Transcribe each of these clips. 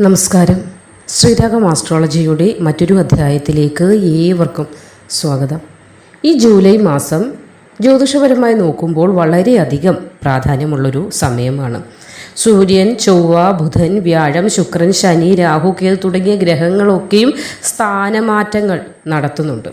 നമസ്കാരം. ശ്രീരാഗം ആസ്ട്രോളജിയുടെ മറ്റൊരു അധ്യായത്തിലേക്ക് ഏവർക്കും സ്വാഗതം. ഈ ജൂലൈ മാസം ജ്യോതിഷപരമായി നോക്കുമ്പോൾ വളരെയധികം പ്രാധാന്യമുള്ളൊരു സമയമാണ്. സൂര്യൻ ചൊവ്വ ബുധൻ വ്യാഴം ശുക്രൻ ശനി രാഹു കേതു തുടങ്ങിയ ഗ്രഹങ്ങളൊക്കെയും സ്ഥാനമാറ്റങ്ങൾ നടത്തുന്നുണ്ട്.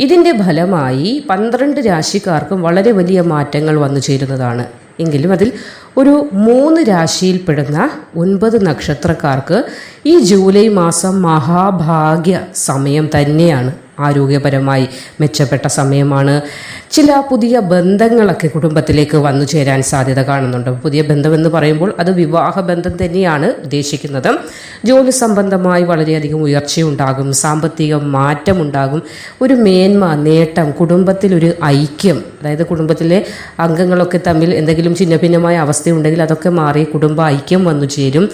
ഇതിന്റെ ഫലമായി പന്ത്രണ്ട് രാശിക്കാർക്കും വളരെ വലിയ മാറ്റങ്ങൾ വന്നു ചേരുന്നതാണ് എങ്കിലും അതിൽ ഒരു മൂന്ന് രാശിയിൽപ്പെടുന്ന ഒൻപത് നക്ഷത്രക്കാർക്ക് ഈ ജൂലൈ മാസം മഹാഭാഗ്യ സമയം തന്നെയാണ്. ആരോഗ്യപരമായി മെച്ചപ്പെട്ട സമയമാണ്. ചില പുതിയ ബന്ധങ്ങളൊക്കെ കുടുംബത്തിലേക്ക് വന്നു ചേരാൻ സാധ്യത കാണുന്നുണ്ട്. പുതിയ ബന്ധമെന്ന് പറയുമ്പോൾ അത് വിവാഹ ബന്ധം തന്നെയാണ് ഉദ്ദേശിക്കുന്നത്. ജോലി സംബന്ധമായി വളരെയധികം ഉയർച്ചയുണ്ടാകും. സാമ്പത്തിക മാറ്റമുണ്ടാകും. ഒരു മേന്മ നേട്ടം കുടുംബത്തിലൊരു ഐക്യം അതായത് കുടുംബത്തിലെ അംഗങ്ങളൊക്കെ തമ്മിൽ എന്തെങ്കിലും ചിന്ന ഭിന്നമായ അവസ്ഥയുണ്ടെങ്കിൽ അതൊക്കെ മാറി കുടുംബ ഐക്യം വന്നു ചേരും.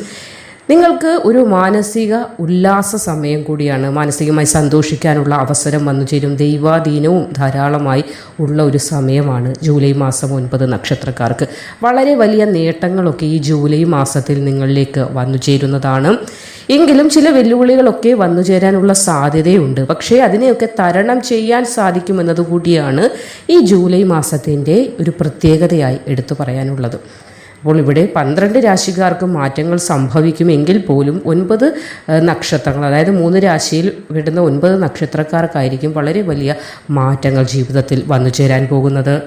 നിങ്ങൾക്ക് ഒരു മാനസിക ഉല്ലാസ സമയം കൂടിയാണ് മാനസികമായി സന്തോഷിക്കാനുള്ള അവസരം വന്നു ചേരും. ദൈവാധീനവും ധാരാളമായി ഉള്ള ഒരു സമയമാണ് ജൂലൈ മാസം ഒൻപത് നക്ഷത്രക്കാർക്ക്. വളരെ വലിയ നേട്ടങ്ങളൊക്കെ ഈ ജൂലൈ മാസത്തിൽ നിങ്ങളിലേക്ക് വന്നു ചേരുന്നതാണ്. എങ്കിലും ചില വെല്ലുവിളികളൊക്കെ വന്നു ചേരാനുള്ള സാധ്യതയുണ്ട്. പക്ഷേ അതിനെയൊക്കെ തരണം ചെയ്യാൻ സാധിക്കുമെന്നത് കൂടിയാണ് ഈ ജൂലൈ മാസത്തിന്റെ ഒരു പ്രത്യേകതയായി എടുത്തു പറയാനുള്ളത്. അപ്പോൾ ഇവിടെ പന്ത്രണ്ട് രാശിക്കാർക്ക് മാറ്റങ്ങൾ സംഭവിക്കുമെങ്കിൽ പോലും ഒൻപത് നക്ഷത്രങ്ങൾ അതായത് മൂന്ന് രാശിയിൽ വിടുന്ന ഒൻപത് നക്ഷത്രക്കാർക്കായിരിക്കും വളരെ വലിയ മാറ്റങ്ങൾ ജീവിതത്തിൽ വന്നു ചേരാൻ പോകുന്നത്.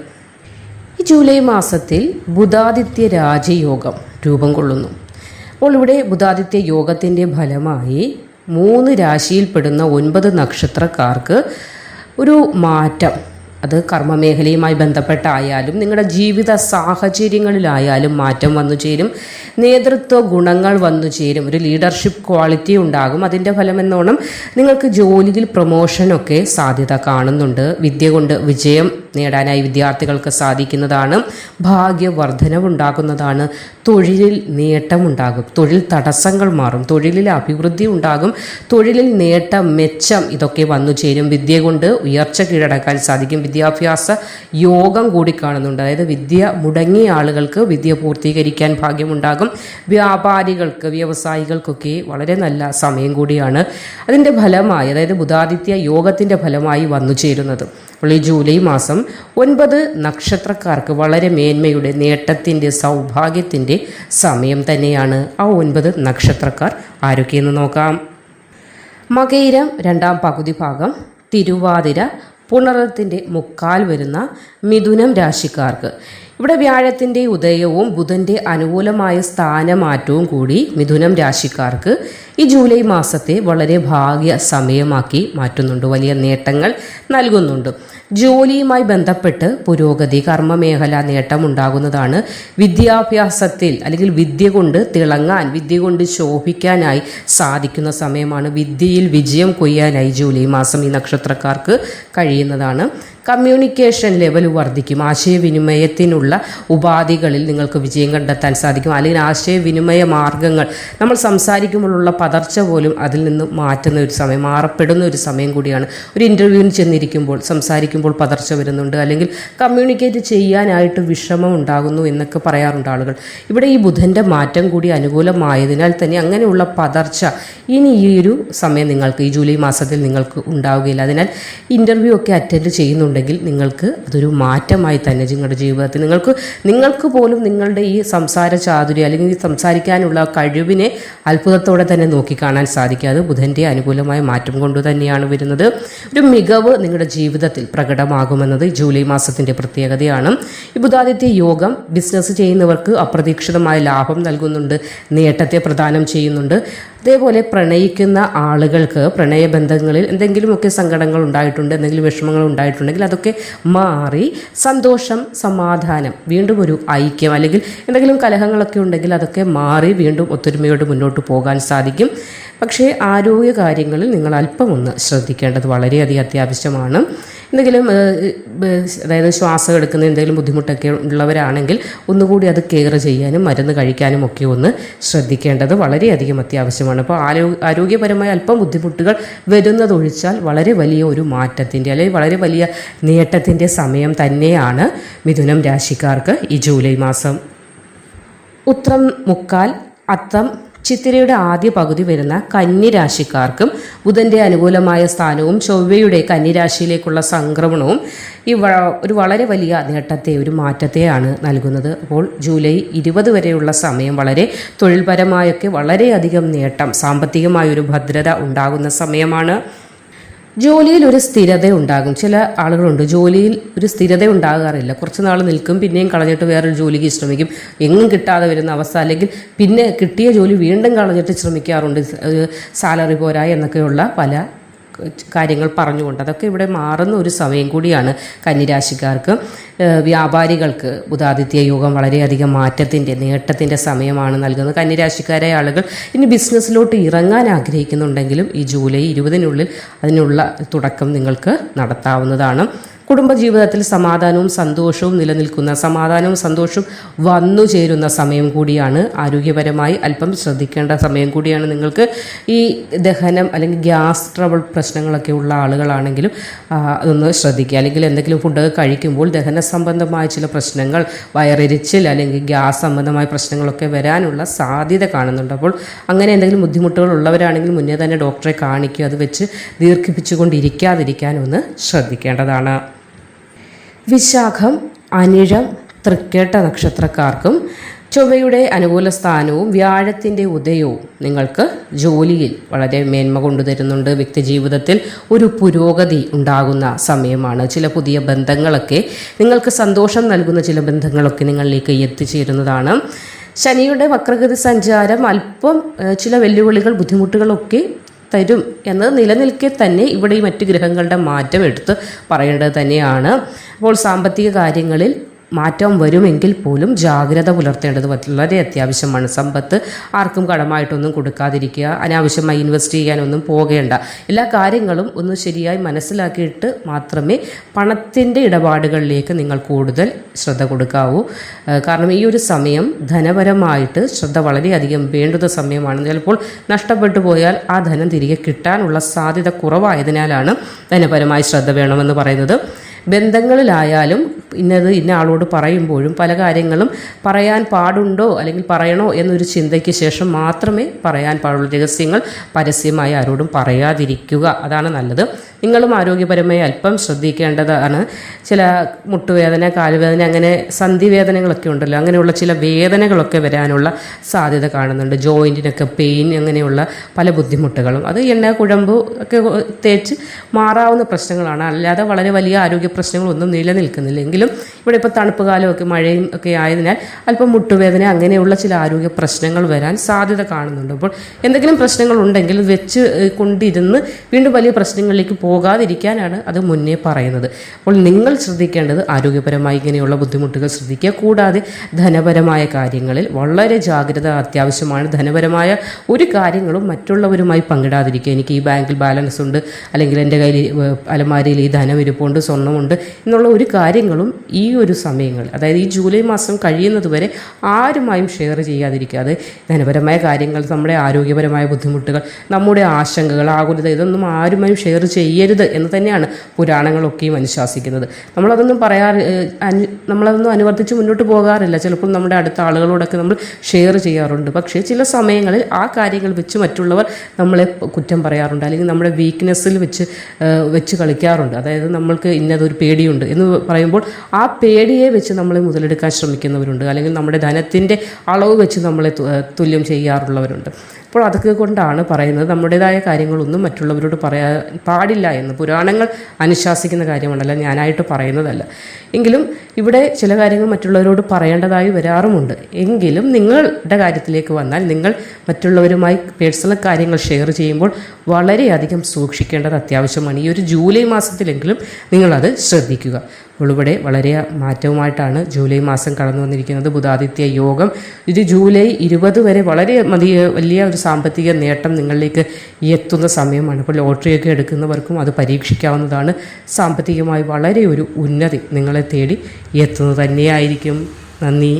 ഈ ജൂലൈ മാസത്തിൽ ബുധാദിത്യ രാജയോഗം രൂപം കൊള്ളുന്നു. അപ്പോൾ ഇവിടെ ബുധാദിത്യ യോഗത്തിന്റെ ഫലമായി മൂന്ന് രാശിയിൽപ്പെടുന്ന ഒൻപത് നക്ഷത്രക്കാർക്ക് ഒരു മാറ്റം അത് കർമ്മമേഖലയുമായി ബന്ധപ്പെട്ടായാലും നിങ്ങളുടെ ജീവിത സാഹചര്യങ്ങളിലായാലും മാറ്റം വന്നു ചേരും നേതൃത്വ ഗുണങ്ങൾ വന്നു ചേരും ഒരു ലീഡർഷിപ്പ് ക്വാളിറ്റി ഉണ്ടാകും. അതിന്റെ ഫലമെന്നോണം നിങ്ങൾക്ക് ജോലിയിൽ പ്രൊമോഷനൊക്കെ സാധ്യത കാണുന്നുണ്ട്. വിദ്യ കൊണ്ട് വിജയം നേടാനായി വിദ്യാർത്ഥികൾക്ക് സാധിക്കുന്നതാണ് ഭാഗ്യവർദ്ധനവുണ്ടാകുന്നതാണ്. തൊഴിലിൽ നേട്ടമുണ്ടാകും. തൊഴിൽ തടസ്സങ്ങൾ മാറും. തൊഴിലിൽ അഭിവൃദ്ധി ഉണ്ടാകും. തൊഴിലിൽ നേട്ടം മെച്ചം ഇതൊക്കെ വന്നു ചേരും. വിദ്യ കൊണ്ട് ഉയർച്ച കീഴടക്കാൻ സാധിക്കും. വിദ്യാഭ്യാസ യോഗം കൂടി കാണുന്നുണ്ട്. അതായത് വിദ്യ മുടങ്ങിയ ആളുകൾക്ക് വിദ്യ പൂർത്തീകരിക്കാൻ ഭാഗ്യമുണ്ടാകും. വ്യാപാരികൾക്ക് വ്യവസായികൾക്കൊക്കെ വളരെ നല്ല സമയം കൂടിയാണ് അതിന്റെ ഫലമായി അതായത് ബുധാദിത്യ യോഗത്തിന്റെ ഫലമായി വന്നു ചേരുന്നത്. അപ്പോൾ ഈ ജൂലൈ മാസം ഒൻപത് നക്ഷത്രക്കാർക്ക് വളരെ മേന്മയുടെ നേട്ടത്തിന്റെ സൗഭാഗ്യത്തിന്റെ സമയം തന്നെയാണ്. ആ ഒൻപത് നക്ഷത്രക്കാർ ആരൊക്കെയെന്ന് നോക്കാം. മകയിരം രണ്ടാം പകുതി ഭാഗം തിരുവാതിര പുണറത്തിന്റെ മുക്കാൽ വരുന്ന മിഥുനം രാശിക്കാർക്ക്. ഇവിടെ വ്യാഴത്തിന്റെ ഉദയവും ബുധന്റെ അനുകൂലമായ സ്ഥാനമാറ്റവും കൂടി മിഥുനം രാശിക്കാർക്ക് ഈ ജൂലൈ മാസത്തെ വളരെ ഭാഗ്യ സമയമാക്കി മാറ്റുന്നുണ്ട്. വലിയ നേട്ടങ്ങൾ നൽകുന്നുണ്ട്. ജോലിയുമായി ബന്ധപ്പെട്ട് പുരോഗതി കർമ്മമേഖല നേട്ടമുണ്ടാകുന്നതാണ്. വിദ്യാഭ്യാസത്തിൽ അല്ലെങ്കിൽ വിദ്യ കൊണ്ട് തിളങ്ങാൻ വിദ്യ കൊണ്ട് ശോഭിക്കാനായി സാധിക്കുന്ന സമയമാണ്. വിദ്യയിൽ വിജയം കൊയ്യാനായി ജൂലൈ മാസം ഈ നക്ഷത്രക്കാർക്ക് കഴിയുന്നതാണ്. കമ്മ്യൂണിക്കേഷൻ ലെവൽ വർദ്ധിക്കും. ആശയവിനിമയത്തിനുള്ള ഉപാധികളിൽ നിങ്ങൾക്ക് വിജയം കണ്ടെത്താൻ സാധിക്കും. അല്ലെങ്കിൽ ആശയവിനിമയ മാർഗങ്ങൾ നമ്മൾ സംസാരിക്കുമ്പോഴുള്ള പതർച്ച പോലും അതിൽ നിന്ന് മാറ്റുന്ന ഒരു സമയം മാറപ്പെടുന്ന ഒരു സമയം കൂടിയാണ്. ഒരു ഇന്റർവ്യൂവിന് ചെന്നിരിക്കുമ്പോൾ സംസാരിക്കുമ്പോൾ പതർച്ച വരുന്നുണ്ട്. അല്ലെങ്കിൽ കമ്മ്യൂണിക്കേറ്റ് ചെയ്യാനായിട്ട് വിഷമം ഉണ്ടാകുന്നു എന്നൊക്കെ പറയാറുണ്ട് ആളുകൾ. ഇവിടെ ഈ ബുധന്റെ മാറ്റം കൂടി അനുകൂലമായതിനാൽ തന്നെ അങ്ങനെയുള്ള പതർച്ച ഇനി ഈ ഒരു സമയം നിങ്ങൾക്ക് ഈ ജൂലൈ മാസത്തിൽ നിങ്ങൾക്ക് ഉണ്ടാവുകയില്ല. അതിനാൽ ഇന്റർവ്യൂ ഒക്കെ അറ്റൻഡ് ചെയ്യുന്നുണ്ടെങ്കിൽ നിങ്ങൾക്ക് അതൊരു മാറ്റമായി തന്നെ നിങ്ങളുടെ ജീവിതത്തിൽ നിങ്ങൾക്ക് നിങ്ങൾക്ക് പോലും നിങ്ങളുടെ ഈ സംസാര ചാതുര്യ അല്ലെങ്കിൽ ഈ സംസാരിക്കാനുള്ള കഴിവിനെ അത്ഭുതത്തോടെ തന്നെ നോക്കിക്കാണാൻ സാധിക്കും അത് ബുധന്റെ അനുകൂലമായ മാറ്റം കൊണ്ട് തന്നെയാണ് വരുന്നത്. ഒരു മികവ് നിങ്ങളുടെ ജീവിതത്തിൽ പ്രകടമാകുമെന്നത് ജൂലൈ മാസത്തിന്റെ പ്രത്യേകതയാണ്. ഈ ബുധാദിത്യ യോഗം ബിസിനസ് ചെയ്യുന്നവർക്ക് അപ്രതീക്ഷിതമായ ലാഭം നൽകുന്നുണ്ട് നേട്ടത്തെ പ്രദാനം ചെയ്യുന്നുണ്ട്. അതേപോലെ പ്രണയിക്കുന്ന ആളുകൾക്ക് പ്രണയബന്ധങ്ങളിൽ എന്തെങ്കിലുമൊക്കെ സങ്കടങ്ങൾ ഉണ്ടായിട്ടുണ്ട് എന്തെങ്കിലും വിഷമങ്ങൾ ഉണ്ടായിട്ടുണ്ടെങ്കിൽ അതൊക്കെ മാറി സന്തോഷം സമാധാനം വീണ്ടും ഒരു ഐക്യം അല്ലെങ്കിൽ എന്തെങ്കിലും കലഹങ്ങളൊക്കെ ഉണ്ടെങ്കിൽ അതൊക്കെ മാറി വീണ്ടും ഒത്തൊരുമയോട് മുന്നോട്ട് പോകാൻ സാധിക്കും. പക്ഷേ ആരോഗ്യ കാര്യങ്ങളിൽ നിങ്ങൾ അല്പം ഒന്ന് ശ്രദ്ധിക്കേണ്ടത് വളരെയധികം അത്യാവശ്യമാണ്. എന്തെങ്കിലും അതായത് ശ്വാസം എടുക്കുന്ന എന്തെങ്കിലും ബുദ്ധിമുട്ടൊക്കെ ഉള്ളവരാണെങ്കിൽ ഒന്നുകൂടി അത് കെയർ ചെയ്യാനും മരുന്ന് കഴിക്കാനും ഒക്കെ ഒന്ന് ശ്രദ്ധിക്കേണ്ടത് വളരെയധികം അത്യാവശ്യമാണ്. അപ്പോൾ ആരോ ആരോഗ്യപരമായ അല്പം ബുദ്ധിമുട്ടുകൾ വരുന്നതൊഴിച്ചാൽ വളരെ വലിയ ഒരു മാറ്റത്തിന്റെ അല്ലെങ്കിൽ വളരെ വലിയ നേട്ടത്തിന്റെ സമയം തന്നെയാണ് മിഥുനം രാശിക്കാർക്ക് ഈ ജൂലൈ മാസം. ഉത്രം മുക്കാൽ അത്തം ചിത്തിരയുടെ ആദ്യ പകുതി വരുന്ന കന്നിരാശിക്കാർക്കും ബുധന്റെ അനുകൂലമായ സ്ഥാനവും ചൊവ്വയുടെ കന്നിരാശിയിലേക്കുള്ള സംക്രമണവും ഈ ഒരു വളരെ വലിയ നേട്ടത്തെ ഒരു മാറ്റത്തെയാണ് നൽകുന്നത്. അപ്പോൾ ജൂലൈ ഇരുപത് വരെയുള്ള സമയം വളരെ തൊഴിൽപരമായൊക്കെ വളരെയധികം നേട്ടം സാമ്പത്തികമായ ഒരു ഭദ്രത ഉണ്ടാകുന്ന സമയമാണ്. ജോലിയിൽ ഒരു സ്ഥിരത ഉണ്ടാകും. ചില ആളുകളുണ്ട് ജോലിയിൽ ഒരു സ്ഥിരത ഉണ്ടാകാറില്ല. കുറച്ച് നാൾ നിൽക്കും പിന്നെയും കളഞ്ഞിട്ട് വേറൊരു ജോലിക്ക് ശ്രമിക്കും. എങ്ങും കിട്ടാതെ വരുന്ന അവസ്ഥ അല്ലെങ്കിൽ പിന്നെ കിട്ടിയ ജോലി വീണ്ടും കളഞ്ഞിട്ട് ശ്രമിക്കാറുണ്ട്. സാലറി പോരാ എന്നൊക്കെയുള്ള പല കാര്യങ്ങൾ പറഞ്ഞുകൊണ്ട് അതൊക്കെ ഇവിടെ മാറുന്ന ഒരു സമയം കൂടിയാണ് കന്നിരാശിക്കാർക്ക്. വ്യാപാരികൾക്ക് ബുധാദിത്യ യോഗം വളരെയധികം മാറ്റത്തിന്റെ നേട്ടത്തിന്റെ സമയമാണ് നൽകുന്നത്. കന്നിരാശിക്കാരായ ആളുകൾ ഇനി ബിസിനസ്സിലോട്ട് ഇറങ്ങാൻ ആഗ്രഹിക്കുന്നുണ്ടെങ്കിലും ഈ ജൂലൈ ഇരുപതിനുള്ളിൽ അതിനുള്ള തുടക്കം നിങ്ങൾക്ക് നടത്താവുന്നതാണ്. കുടുംബജീവിതത്തിൽ സമാധാനവും സന്തോഷവും നിലനിൽക്കുന്ന സമാധാനവും സന്തോഷവും വന്നു ചേരുന്ന സമയം കൂടിയാണ്. ആരോഗ്യപരമായി അല്പം ശ്രദ്ധിക്കേണ്ട സമയം കൂടിയാണ്. നിങ്ങൾക്ക് ഈ ദഹനം അല്ലെങ്കിൽ ഗ്യാസ് ട്രബിൾ പ്രശ്നങ്ങളൊക്കെ ഉള്ള ആളുകളാണെങ്കിലും അതൊന്ന് ശ്രദ്ധിക്കുക. അല്ലെങ്കിൽ എന്തെങ്കിലും ഫുഡ് കഴിക്കുമ്പോൾ ദഹന സംബന്ധമായ ചില പ്രശ്നങ്ങൾ വയറിരിച്ചിൽ അല്ലെങ്കിൽ ഗ്യാസ് സംബന്ധമായ പ്രശ്നങ്ങളൊക്കെ വരാനുള്ള സാധ്യത കാണുന്നുണ്ട്. അപ്പോൾ അങ്ങനെ എന്തെങ്കിലും ബുദ്ധിമുട്ടുകൾ ഉള്ളവരാണെങ്കിൽ മുന്നേ തന്നെ ഡോക്ടറെ കാണിക്കുക. അത് വെച്ച് ദീർഘിപ്പിച്ചുകൊണ്ടിരിക്കാതിരിക്കാൻ ഒന്ന് ശ്രദ്ധിക്കേണ്ടതാണ്. വിശാഖം അനിഴം തൃക്കേട്ട നക്ഷത്രക്കാർക്കും ചൊവ്വയുടെ അനുകൂല സ്ഥാനവും വ്യാഴത്തിന്റെ ഉദയവും നിങ്ങൾക്ക് ജോലിയിൽ വളരെ മേന്മ കൊണ്ടുതരുന്നുണ്ട് വ്യക്തിജീവിതത്തിൽ ഒരു പുരോഗതി ഉണ്ടാകുന്ന സമയമാണ്. ചില പുതിയ ബന്ധങ്ങളൊക്കെ നിങ്ങൾക്ക് സന്തോഷം നൽകുന്ന ചില ബന്ധങ്ങളൊക്കെ നിങ്ങളിലേക്ക് എത്തിച്ചേരുന്നതാണ്. ശനിയുടെ വക്രഗതി സഞ്ചാരം അല്പം ചില വെല്ലുവിളികൾ ബുദ്ധിമുട്ടുകളൊക്കെ തരും എന്ന് നിലനിൽക്കെ തന്നെ ഇവിടെ ഈ മറ്റ് ഗ്രഹങ്ങളുടെ മാറ്റം എടുത്ത് പറയേണ്ടത് തന്നെയാണ്. അപ്പോൾ സാമ്പത്തിക കാര്യങ്ങളിൽ മാറ്റം വരുമെങ്കിൽ പോലും ജാഗ്രത പുലർത്തേണ്ടത് വളരെ അത്യാവശ്യമാണ്. സമ്പത്ത് ആർക്കും കടമായിട്ടൊന്നും കൊടുക്കാതിരിക്കുക അനാവശ്യമായി ഇൻവെസ്റ്റ് ചെയ്യാനൊന്നും പോകേണ്ട. എല്ലാ കാര്യങ്ങളും ഒന്ന് ശരിയായി മനസ്സിലാക്കിയിട്ട് മാത്രമേ പണത്തിന്റെ ഇടപാടുകളിലേക്ക് നിങ്ങൾ കൂടുതൽ ശ്രദ്ധ കൊടുക്കാവൂ. കാരണം ഈ ഒരു സമയം ധനപരമായിട്ട് ശ്രദ്ധ വളരെയധികം വേണ്ടുന്ന സമയമാണ്. ചിലപ്പോൾ നഷ്ടപ്പെട്ടു പോയാൽ ആ ധനം തിരികെ കിട്ടാനുള്ള സാധ്യത കുറവായതിനാലാണ് ധനപരമായി ശ്രദ്ധ വേണമെന്ന് പറയുന്നത്. ബന്ധങ്ങളിലായാലും ഇന്നത് ഇന്ന ആളോട് പറയുമ്പോഴും പല കാര്യങ്ങളും പറയാൻ പാടുണ്ടോ അല്ലെങ്കിൽ പറയണോ എന്നൊരു ചിന്തയ്ക്ക് ശേഷം മാത്രമേ പറയാൻ പാടുള്ളൂ. രഹസ്യങ്ങൾ പരസ്യമായി ആരോടും പറയാതിരിക്കുക അതാണ് നല്ലത്. നിങ്ങളും ആരോഗ്യപരമായി അല്പം ശ്രദ്ധിക്കേണ്ടതാണ്. ചില മുട്ടുവേദന കാലുവേദന അങ്ങനെ സന്ധിവേദനകളൊക്കെ ഉണ്ടല്ലോ. അങ്ങനെയുള്ള ചില വേദനകളൊക്കെ വരാനുള്ള സാധ്യത കാണുന്നുണ്ട്. ജോയിന്റിനൊക്കെ പെയിൻ അങ്ങനെയുള്ള പല ബുദ്ധിമുട്ടുകളും. അത് എണ്ണ കുഴമ്പ് ഒക്കെ തേച്ച് മാറാവുന്ന പ്രശ്നങ്ങളാണ്. അല്ലാതെ വളരെ വലിയ ആരോഗ്യ പ്രശ്നങ്ങളൊന്നും നിലനിൽക്കുന്നില്ല. എങ്കിലും ഇവിടെ ഇപ്പോൾ തണുപ്പ് കാലമൊക്കെ മഴയും ഒക്കെ ആയതിനാൽ അല്പം മുട്ടുവേദന അങ്ങനെയുള്ള ചില ആരോഗ്യ പ്രശ്നങ്ങൾ വരാൻ സാധ്യത കാണുന്നുണ്ട്. അപ്പോൾ എന്തെങ്കിലും പ്രശ്നങ്ങൾ ഉണ്ടെങ്കിൽ വെച്ച് കൊണ്ടിരുന്ന് വീണ്ടും വലിയ പ്രശ്നങ്ങളിലേക്ക് പോകാതിരിക്കാനാണ് അത് മുന്നേ പറയുന്നത്. അപ്പോൾ നിങ്ങൾ ശ്രദ്ധിക്കേണ്ടത് ആരോഗ്യപരമായി ഇങ്ങനെയുള്ള ബുദ്ധിമുട്ടുകൾ ശ്രദ്ധിക്കുക. കൂടാതെ ധനപരമായ കാര്യങ്ങളിൽ വളരെ ജാഗ്രത അത്യാവശ്യമാണ്. ധനപരമായ ഒരു കാര്യങ്ങളും മറ്റുള്ളവരുമായി പങ്കിടാതിരിക്കുക. എനിക്ക് ഈ ബാങ്കിൽ ബാലൻസ് ഉണ്ട് അല്ലെങ്കിൽ എന്റെ കയ്യിൽ അലമാരിയിൽ ഈ ധനം ഇരിപ്പുണ്ട് സ്വർണമുണ്ട് എന്നുള്ള ഒരു കാര്യങ്ങളും ഈ ഒരു സമയങ്ങൾ അതായത് ഈ ജൂലൈ മാസം കഴിയുന്നത് വരെ ആരുമായും ഷെയർ ചെയ്യാതിരിക്കുക. അത് ധനപരമായ കാര്യങ്ങൾ നമ്മുടെ ആരോഗ്യപരമായ ബുദ്ധിമുട്ടുകൾ നമ്മുടെ ആശങ്കകൾ ആകുലത ഇതൊന്നും ആരുമായും ഷെയർ ചെയ്യരുത് എന്ന് തന്നെയാണ് പുരാണങ്ങളൊക്കെയും അനുശാസിക്കുന്നത്. നമ്മളതൊന്നും പറയാറ് നമ്മളതൊന്നും അനുവർത്തിച്ച് മുന്നോട്ട് പോകാറില്ല. ചിലപ്പോൾ നമ്മുടെ അടുത്ത ആളുകളോടൊക്കെ നമ്മൾ ഷെയർ ചെയ്യാറുണ്ട്. പക്ഷേ ചില സമയങ്ങളിൽ ആ കാര്യങ്ങൾ വെച്ച് മറ്റുള്ളവർ നമ്മളെ കുറ്റം പറയാറുണ്ട്. അല്ലെങ്കിൽ നമ്മുടെ വീക്ക്നെസ്സിൽ വെച്ച് വെച്ച് കളിക്കാറുണ്ട്. അതായത് നമ്മൾക്ക് ഇന്നതൊരു പേടിയുണ്ട് എന്ന് പറയുമ്പോൾ ആ പേടിയെ വെച്ച് നമ്മളെ മുതലെടുക്കാൻ ശ്രമിക്കുന്നവരുണ്ട്. അല്ലെങ്കിൽ നമ്മുടെ ധനത്തിന്റെ അളവ് വെച്ച് നമ്മളെ തുല്യം ചെയ്യാറുള്ളവരുണ്ട്. അപ്പോൾ അതൊക്കെ കൊണ്ടാണ് പറയുന്നത്. നമ്മുടേതായ കാര്യങ്ങളൊന്നും മറ്റുള്ളവരോട് പറയാൻ പാടില്ല എന്ന്. പുരാണങ്ങൾ അനുശാസിക്കുന്ന കാര്യമാണല്ല ഞാനായിട്ട് പറയുന്നതല്ല. എങ്കിലും ഇവിടെ ചില കാര്യങ്ങൾ മറ്റുള്ളവരോട് പറയേണ്ടതായി വരാറുമുണ്ട്. എങ്കിലും നിങ്ങളുടെ കാര്യത്തിലേക്ക് വന്നാൽ നിങ്ങൾ മറ്റുള്ളവരുമായി പേഴ്സണൽ കാര്യങ്ങൾ ഷെയർ ചെയ്യുമ്പോൾ വളരെയധികം സൂക്ഷിക്കേണ്ടത് അത്യാവശ്യമാണ്. ഈ ഒരു ജൂലൈ മാസത്തിലെങ്കിലും നിങ്ങളത് ശ്രദ്ധിക്കുക. ഇവിടെ വളരെ മാറ്റവുമായിട്ടാണ് ജൂലൈ മാസം കടന്നു വന്നിരിക്കുന്നത് ബുധാദിത്യ യോഗം. ഇത് ജൂലൈ ഇരുപത് വരെ വളരെ മതിയ വലിയ ഒരു സാമ്പത്തിക നേട്ടം നിങ്ങളിലേക്ക് എത്തുന്ന സമയമാണ്. ഇപ്പോൾ ലോട്ടറിയൊക്കെ എടുക്കുന്നവർക്കും അത് പരീക്ഷിക്കാവുന്നതാണ്. സാമ്പത്തികമായി വളരെ ഒരു ഉന്നതി നിങ്ങളെ തേടി എത്തുന്നത് തന്നെയായിരിക്കും. നന്ദി.